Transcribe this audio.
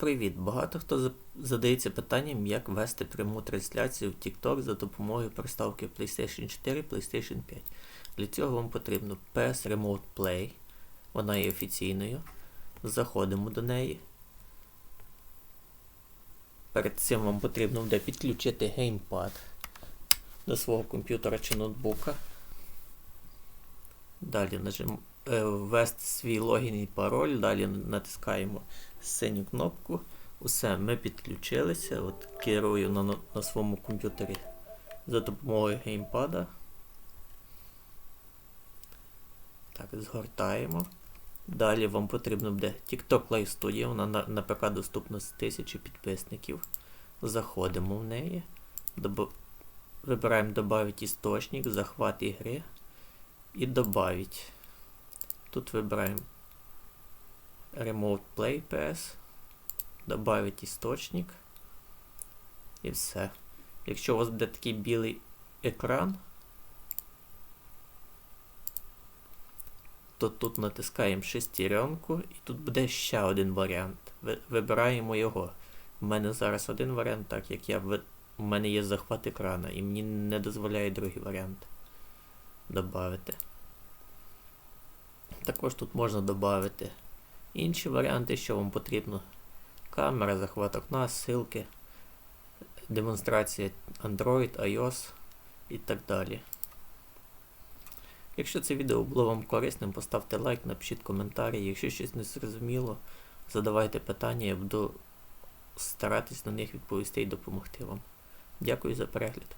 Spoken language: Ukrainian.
Привіт! Багато хто задається питанням, як вести пряму трансляцію в TikTok за допомогою приставки PlayStation 4 PlayStation 5. Для цього вам потрібно PS Remote Play. Вона є офіційною. Заходимо до неї. Перед цим вам потрібно буде підключити геймпад до свого комп'ютера чи ноутбука. Далі нажим, е, ввести свій логін і пароль. Далі натискаємо синю кнопку. Усе, ми підключилися. От керую на, на своєму комп'ютері за допомогою геймпада. Так, згортаємо. Далі вам потрібно буде TikTok Live Studio, вона на, на ПК доступна з 1000 підписників. Заходимо в неї. Доб... Вибираємо Добавить істочник, захват ігри і добавить. Тут вибираємо Remote Play PS, добавить істочник і все. Якщо у вас буде такий білий екран, то тут натискаємо шестеренку і тут буде ще один варіант. Вибираємо його. У мене зараз один варіант, так як я ви- у мене є захват екрана і мені не дозволяє другий варіант добавити. Також тут можна додати інші варіанти, що вам потрібно. Камера, захват окна, ссылки, демонстрація Android, iOS і так далі. Якщо це відео було вам корисним, поставте лайк, напишіть коментарі. Якщо щось не зрозуміло, задавайте питання, я буду старатись на них відповісти і допомогти вам. Дякую за перегляд.